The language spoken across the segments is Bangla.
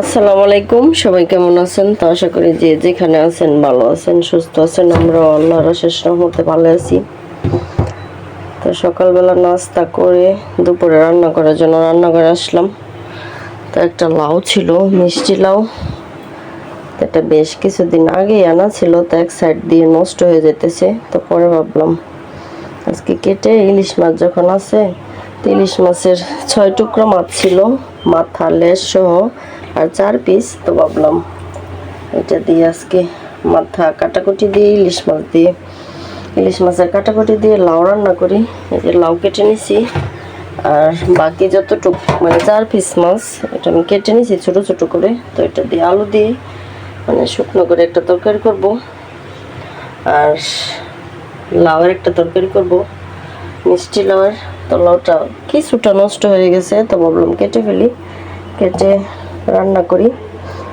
আসসালামু আলাইকুম, সবাই কেমন আছেন? তো আশা করি যে যেখানে আছেন ভালো আছেন, সুস্থ আছেন। আমরা আল্লাহর শেষ রহমতে ভালো আছি। তো সকালবেলা নাস্তা করে দুপুরে রান্না করার জন্য রান্না করে আসলাম। তো একটা লাউ ছিল, মিষ্টি লাউ। এটা বেশ কিছুদিন আগেই আনা ছিল, তো এক সাইড দিয়ে নষ্ট হয়ে যেতেছে। তো পরে ভাবলাম, আজকে কেটে ইলিশ মাছ যখন আছে ইলিশ মাছের ছয় টুকরো মাছ ছিল, মাথা, লেজ সহ আর চার পিস তো ভাবলাম। এটা দিয়ে আজকে মাথা কাটাকুটি দিয়ে ইলিশ মাছ দিয়ে। ইলিশ মাছের কাটাকুটি দিয়ে লাউ রান্না করি। এই যে লাউ কেটে নিছি। আর বাকি যতটুকু মানে চার পিস মাছ, এটা আমি কেটে নিছি ছোটো ছোটো করে। তো এটা দিয়ে আলু দিয়ে মানে শুকনো করে একটা তরকারি করব। আর লাউয়ের একটা তরকারি করব। মিষ্টি লাউয়ের। তো লাউটা কিছুটা নষ্ট হয়ে গেছে, তো ভাবলাম কেটে ফেলি। কেটে রান্না করি।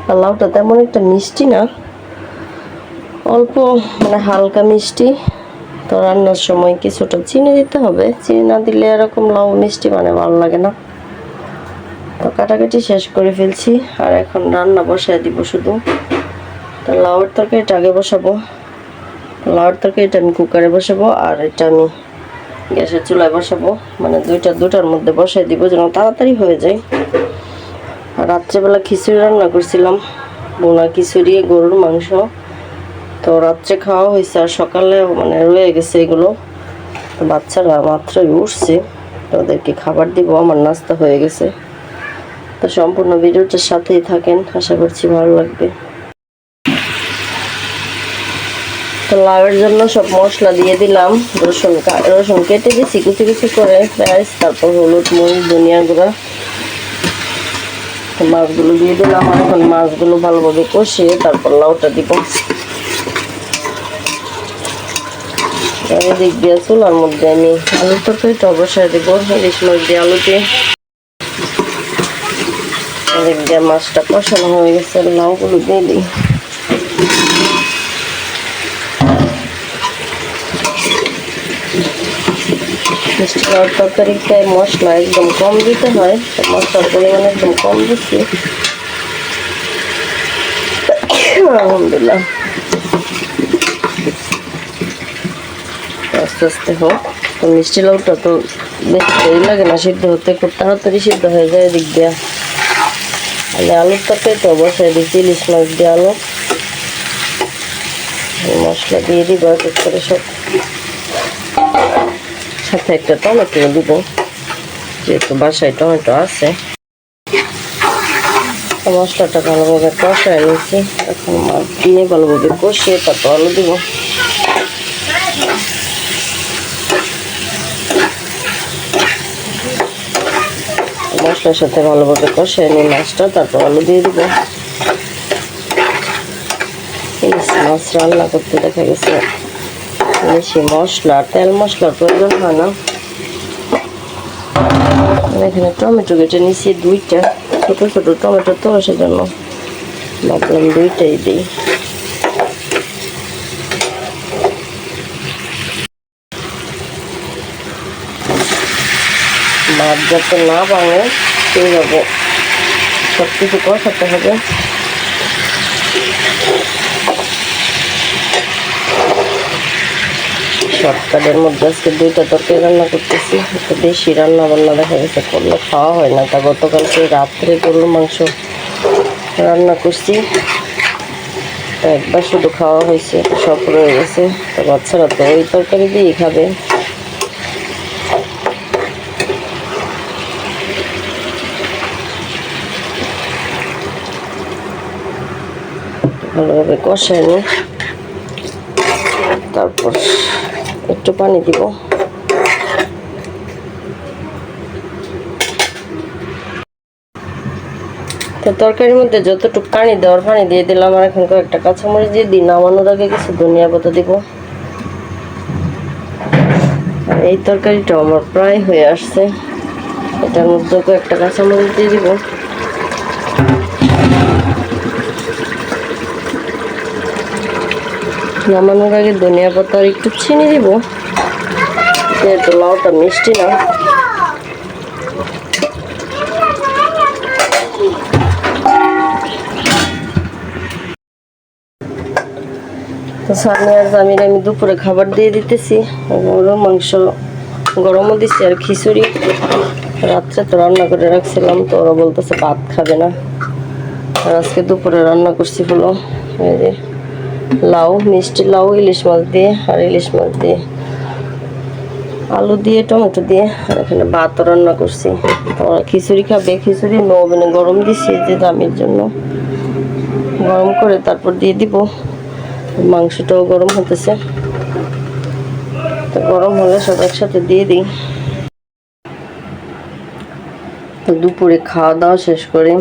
আর লাউটা তেমন একটা মিষ্টি না। অল্প মানে হালকা মিষ্টি। তো রান্নার সময় কিছুটা চিনি দিতে হবে। চিনি না দিলে এরকম লাউ মিষ্টি মানে ভালো লাগে না। তো কাটাকাটি শেষ করে ফেলছি। আর এখন রান্না বসায় দিব শুধু। তো লাউয়ের তরকারিটা আগে বসাবো। লাউয়ের তরকারিটা আমি কুকারে বসাবো। আর এটা আমি গ্যাসের চুলায় বসাবো। মানে দুইটা দুটার মধ্যে বসাই দিব যেন তাড়াতাড়ি হয়ে যায়। রাত্রেবেলা খিচুড়ি রান্না করছিলাম। বোনা খিচুড়ি, গরুর মাংস। তো রাত্রে খাওয়া হয়েছে আর সকালে মানে রয়ে গেছে এগুলো। বাচ্চারা মাত্রই উঠছে। ওদেরকে খাবার দিব, আমার নাস্তা হয়ে গেছে। তো সম্পূর্ণ ভিডিওটার সাথেই থাকেন, আশা করছি ভালো লাগবে। তো লাউয়ের জন্য সব মশলা দিয়ে দিলাম, রসুন রসুন কেটে দিয়েছি কুচি কুচি করে, পেঁয়াজ, তারপর হলুদ, মরিচ, ধনিয়া গুঁড়া। তো মাছগুলো দিয়ে দিলাম, আর এখন মাছগুলো ভালোভাবে কষিয়ে তারপর লাউটা দিব। এদিক দিয়ে চুলার মধ্যে আমি আলু তরকারিটা অবশ্যই দিব, ইলিশ মাছ দিয়ে আলু দিয়ে। এদিক দিয়ে মাছটা কষানো হয়ে গেছে, লাউগুলো দিয়ে দিই। তরকারিতে মশলা একদম কম দিতে হয় মশলার পরিমাণ একদম কম দিচ্ছি। আলহামদুলিল্লাহ। আস্তে আস্তে হোক। তো মিষ্টি লাউটা তো বেশি দেরি লাগে না, সিদ্ধ হতে খুব তাড়াতাড়ি সিদ্ধ হয়ে যায় এদিক দিয়া। আর আলুর তরকারি তো অবশ্যই দিচ্ছি ইলিশ মাছ দিয়ে আলু। মশলা দিয়ে এক এক করে সব। সাথে একটা টমেটো দিব। যেহেতু বাসায় টমেটো আছে। মশলাটা ভালোভাবে কষায় নিয়েছি। এখন মাছ দিয়ে ভালোভাবে কষিয়ে তারপর আলু দিব। মশলার সাথে ভালোভাবে কষায় নিয়ে মাছটা তারপর আলু দিয়ে দিব। মাছ রান্না করতে দেখা গেছে। বেশি মশলা, তেল মশলার প্রয়োজন হয় না। এখানে টমেটো কেটে নিয়েছি দুইটা, ছোট ছোট টমেটো তো, সেজন্য ভাবলাম দুইটাই দিই। মাছ যাতে না ভাঙে সেইভাবে সব কিছু কষাতে হবে। শর্টকাটের মধ্যে আজকে দুইটা তরকারি রান্না করতেছি। একটু বেশি রান্না বান্না দেখা গেছে, করলে খাওয়া হয় না। তা গতকালকে রাত্রে গরুর মাংস রান্না করছি। একবার শুধু খাওয়া হয়েছে, সব রয়ে গেছে। তো বাচ্চারা তো ওই তরকারি দিয়েই খাবে। ভালোভাবে কষায় নিই তারপর একটু পানি দিব। তো তরকারির মধ্যে যতটুকু পানি দেওয়ার পানি দিয়ে দিলাম, আর এখন কয়েকটা কাঁচামরিচ দিয়ে দিই। নামানোর আগে কিছু ধনিয়া পাতা দিব। এই তরকারিটা আমার প্রায় হয়ে আসছে। এটার মধ্যে কয়েকটা কাঁচামরিচ দিয়ে দিব। নামানোর আগে ধনিয়া পাতা আর একটু চিনি দিব। যেহেতু লাউটা মিষ্টি না। তো সামনে আর জামির আমি দুপুরে খাবার দিয়ে দিতেছি। গরম মাংস গরমও দিচ্ছি আর খিচুড়ি। রাত্রে তো রান্না করে রাখছিলাম, তো ওরা বলতেছে ভাত খাবে না। আর আজকে দুপুরে রান্না করছি বলো এই যে লাউ, মিষ্টি লাউ, ইলিশ মাছ দিয়ে আর ইলিশ মাছ দিয়ে। আলু দিয়ে, টমেটো দিয়ে। আর এখানে ভাত রান্না করছি। ওরা খিচুড়ি খাবে, খিচুড়ি নবনে গরম দিছি যে দামের জন্য। গরম করে তারপর দিয়ে দিব। মাংসটাও গরম হতেছে। তো গরম হলে সব একসাথে দিয়ে দিই। দুপুরে খাওয়া দাওয়া শেষ করে।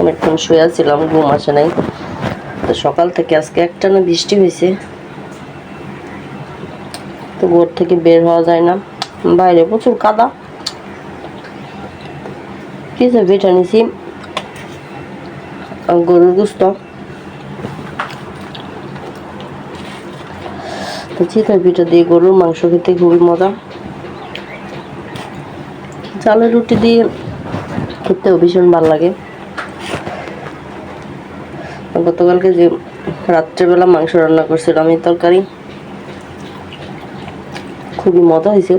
অনেকক্ষণ শুয়েছিলাম ঘুম আসে নাই। তো সকাল থেকে আজকে একটা না বৃষ্টি হয়েছে। তো ঘর থেকে বের হওয়া যায় না। বাইরে প্রচুর কাদা। কি যে বেটা নিছি। গরুর গুস্ত। তো পিঠা দিয়ে গরুর মাংস খেতে খুবই মজা। চালের রুটি দিয়ে খেতেও ভীষণ ভালো লাগে। গতকালকে যে রাত্রেবেলা মাংস রান্না করছিলাম এই তরকারি খুবই মজা হয়েছে।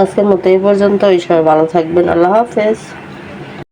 আজকের মতো এই পর্যন্ত সবাই ভালো থাকবেন, আল্লাহ হাফেজ।